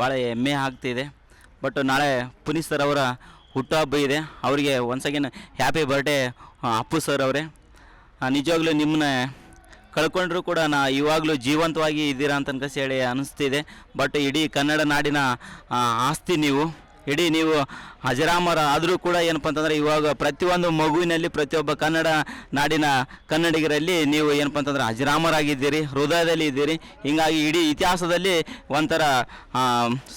ಭಾಳ ಹೆಮ್ಮೆ ಆಗ್ತಿದೆ. ಬಟ್ ನಾಳೆ ಪುನೀತ್ ಸರ್ ಅವರ ಹುಟ್ಟುಹಬ್ಬ ಇದೆ. ಅವರಿಗೆ once again happy birthday Appu sir ಅವರೇ. ನಿಜವಾಗ್ಲೂ ನಿಮ್ಮನ್ನ ಕಳ್ಕೊಂಡ್ರೂ ಕೂಡ ನಾ ಇವಾಗಲೂ ಜೀವಂತವಾಗಿ ಇದ್ದೀರಾ ಅಂತ ಅನ್ಕಸಿ ಹೇಳಿ ಅನ್ನಿಸ್ತಿದೆ ಬಟ್ ಇಡೀ ಕನ್ನಡ ನಾಡಿನ ಆಸ್ತಿ ನೀವು. ಇಡೀ ನೀವು ಅಜರಾಮರ ಆದರೂ ಕೂಡ ಏನಪ್ಪ ಅಂತಂದರೆ ಇವಾಗ ಪ್ರತಿಯೊಂದು ಮಗುವಿನಲ್ಲಿ ಪ್ರತಿಯೊಬ್ಬ ಕನ್ನಡ ನಾಡಿನ ಕನ್ನಡಿಗರಲ್ಲಿ ನೀವು ಏನಪ್ಪ ಅಂತಂದ್ರೆ ಅಜರಾಮರಾಗಿದ್ದೀರಿ ಹೃದಯದಲ್ಲಿ ಇದ್ದೀರಿ. ಹೀಗಾಗಿ ಇಡೀ ಇತಿಹಾಸದಲ್ಲಿ ಒಂಥರ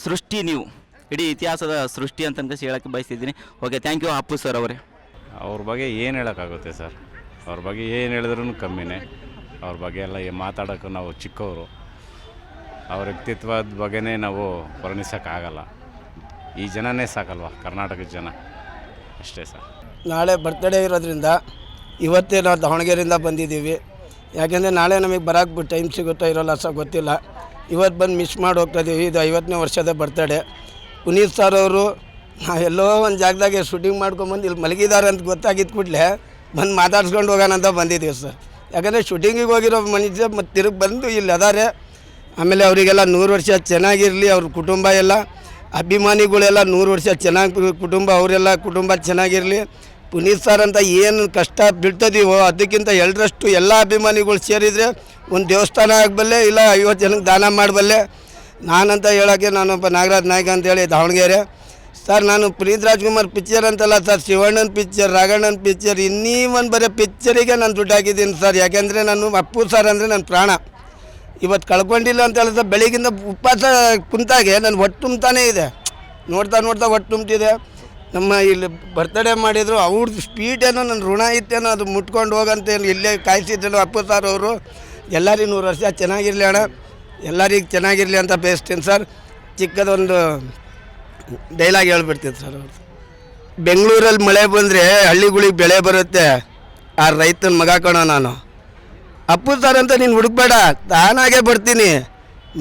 ಸೃಷ್ಟಿ ನೀವು. ಇಡೀ ಇತಿಹಾಸದ ಸೃಷ್ಟಿ ಅಂತ ಅನ್ಕಸಿ ಹೇಳಕ್ಕೆ ಬಯಸ್ತಿದ್ದೀನಿ. Okay thank you Appu sir ಅವರೇ. ಅವ್ರ ಬಗ್ಗೆ ಏನು ಹೇಳೋಕ್ಕಾಗುತ್ತೆ ಸರ್ ಅವ್ರ ಬಗ್ಗೆ ಏನು ಹೇಳಿದ್ರೂ ಕಮ್ಮಿನೇ. ಅವ್ರ ಬಗ್ಗೆ ಎಲ್ಲ ಮಾತಾಡೋಕ್ಕೂ ನಾವು ಚಿಕ್ಕವರು. ಅವ್ರ ವ್ಯಕ್ತಿತ್ವದ ಬಗ್ಗೆನೇ ನಾವು ವರ್ಣಿಸೋಕ್ಕಾಗಲ್ಲ. ಈ ಜನನೇ ಸಾಕಲ್ವಾ? ಕರ್ನಾಟಕದ ಜನ. ಅಷ್ಟೇ ಸರ್. ನಾಳೆ ಬರ್ತ್ಡೇ ಇರೋದ್ರಿಂದ ಇವತ್ತೇ ನಾವು ದಾವಣಗೆರೆಯಿಂದ ಬಂದಿದ್ದೀವಿ. ಯಾಕೆಂದರೆ ನಾಳೆ ನಮಗೆ ಬರೋಕ್ಕೆ ಟೈಮ್ ಸಿಗುತ್ತೋ ಇರೋಲ್ಲ ಸಹ ಗೊತ್ತಿಲ್ಲ. ಇವತ್ತು ಬಂದು ಮಿಸ್ ಮಾಡಿ ಹೋಗ್ತಾ ಇದೀವಿ. ಇದು ಐವತ್ತನೇ ವರ್ಷದ ಬರ್ತಡೇ ಪುನೀತ್ ಸರ್ ಅವರು ಎಲ್ಲೋ ಒಂದು ಜಾಗದಾಗೆ ಶೂಟಿಂಗ್ ಮಾಡ್ಕೊಂಬಂದು ಇಲ್ಲಿ ಮಲಗಿದ್ದಾರೆ ಅಂತ ಗೊತ್ತಾಗಿದ್ದ ಕೂಡಲೇ ಬಂದು ಮಾತಾಡ್ಸ್ಕೊಂಡು ಹೋಗೋಣ ಅಂತ ಬಂದಿದ್ದೀವಿ ಸರ್. ಯಾಕಂದರೆ ಶೂಟಿಂಗಿಗೆ ಹೋಗಿರೋ ಮನುಷ್ಯ ಮತ್ತು ತಿರುಗಿ ಬಂದು ಇಲ್ಲಿ ಅದಾರೆ. ಆಮೇಲೆ ಅವರಿಗೆಲ್ಲ ನೂರು ವರ್ಷ ಚೆನ್ನಾಗಿರಲಿ, ಅವ್ರ ಕುಟುಂಬ ಎಲ್ಲ. ಅಭಿಮಾನಿಗಳೆಲ್ಲ ನೂರು ವರ್ಷ ಚೆನ್ನಾಗಿ ಕುಟುಂಬ, ಅವರೆಲ್ಲ ಕುಟುಂಬ ಚೆನ್ನಾಗಿರಲಿ. ಪುನೀತ್ ಸರ್ ಅಂತ ಏನು ಕಷ್ಟ ಬೀಳ್ತದೀವೋ ಅದಕ್ಕಿಂತ ಎರಡರಷ್ಟು ಎಲ್ಲ ಅಭಿಮಾನಿಗಳು ಸೇರಿದರೆ ಒಂದು ದೇವಸ್ಥಾನ ಆಗಬಲ್ಲೆ, ಇಲ್ಲ ಐವತ್ತು ಜನಕ್ಕೆ ದಾನ ಮಾಡಬಲ್ಲೆ. ನಾನಂತ ಹೇಳೋಕ್ಕೆ ನಾನೊಬ್ಬ ನಾಗರಾಜ್ ನಾಯ್ಕ ಅಂತೇಳಿ ದಾವಣಗೆರೆ. ಸರ್, ನಾನು ಪುನೀತ್ ರಾಜ್ಕುಮಾರ್ ಪಿಕ್ಚರ್ ಅಂತಲ್ಲ ಸರ್, ಶಿವಣ್ಣನ ಪಿಕ್ಚರ್, ರಾಘಣ್ಣನ ಪಿಕ್ಚರ್ ಇನ್ನೀ ಒಂದು ಬರೀ ಪಿಕ್ಚರಿಗೆ ನಾನು ದುಡ್ಡು ಹಾಕಿದ್ದೀನಿ ಸರ್. ಯಾಕೆಂದರೆ ನಾನು ಅಪ್ಪು ಸರ್ ಅಂದರೆ ನನ್ನ ಪ್ರಾಣ. ಇವತ್ತು ಕಳ್ಕೊಂಡಿಲ್ಲ ಅಂತ ಹೇಳಿದ್ರೆ ಬೆಳಿಗ್ಗಿಂದ ಉಪವಾಸ ಕುಂತಾಗೆ ನನ್ನ ಹೊಟ್ಟೆ ತುಂಬ್ತಾನೇ ಇದೆ. ನೋಡ್ತಾ ನೋಡ್ತಾ ಹೊಟ್ಟೆ ತುಂಬ್ತಿದೆ. ನಮ್ಮ ಇಲ್ಲಿ ಬರ್ತಡೇ ಮಾಡಿದ್ರು ಅವ್ರದ್ದು ಸ್ಪೀಡ್ ಏನೋ ನನ್ನ ಋಣ ಇತ್ತೇನೋ, ಅದು ಮುಟ್ಕೊಂಡು ಹೋಗಂತ ಇಲ್ಲೇ ಕಾಯಿಸಿದ್ರು ಅಪ್ಪು ಸರ್ ಅವರು. ಎಲ್ಲರಿಗೂ ನೂರು ವರ್ಷ ಚೆನ್ನಾಗಿರಲಿ ಅಣ್ಣ. ಎಲ್ಲರಿಗೂ ಚೆನ್ನಾಗಿರಲಿ ಅಂತ ಬೇಯಿಸ್ತೀನಿ ಸರ್ ಚಿಕ್ಕದೊಂದು ಡೈಲಾಗ್ ಹೇಳ್ಬಿಡ್ತೀನಿ ಸರ್ ಅವ್ರು ಬೆಂಗಳೂರಲ್ಲಿ ಮಳೆ ಬಂದರೆ ಹಳ್ಳಿಗಳಿಗೆ ಬೆಳೆ ಬರುತ್ತೆ. ಆ ರೈತನ ಮಗ ಕಣೋ ನಾನು. ಅಪ್ಪು ಸರ್ ಅಂತ ನೀನು ಹುಡುಕ್ಬೇಡ ತಾನಾಗೆ ಬರ್ತೀನಿ.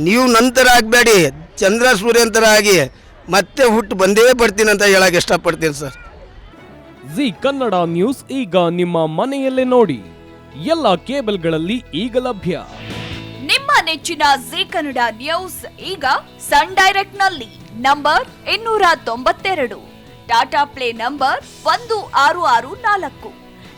ನೀವು ನಂತರ ಆಗಬೇಡಿ ಚಂದ್ರ ಸೂರ್ಯಂತರ ಆಗಿ ಮತ್ತೆ ಹುಟ್ಟು ಬಂದೇ ಬರ್ತೀನಿ ಅಂತ ಹೇಳಕ್ಕೆ ಇಷ್ಟಪಡ್ತೀನಿ ಸರ್. ಜಿ ಕನ್ನಡ ನ್ಯೂಸ್ ಈಗ ನಿಮ್ಮ ಮನೆಯಲ್ಲೇ ನೋಡಿ. ಎಲ್ಲ ಕೇಬಲ್ಗಳಲ್ಲಿ ಈಗ ಲಭ್ಯ. ನಿಮ್ಮ ನೆಚ್ಚಿನ ಜಿ ಕನ್ನಡ ನ್ಯೂಸ್ ಈಗ ಸನ್ ಡೈರೆಕ್ಟ್ನಲ್ಲಿ ನಂಬರ್ ಇನ್ನೂರ ತೊಂಬತ್ತೆರಡು. ಟಾಟಾ ಪ್ಲೇ ನಂಬರ್ ಒಂದು ಆರು ಆರು ನಾಲ್ಕು.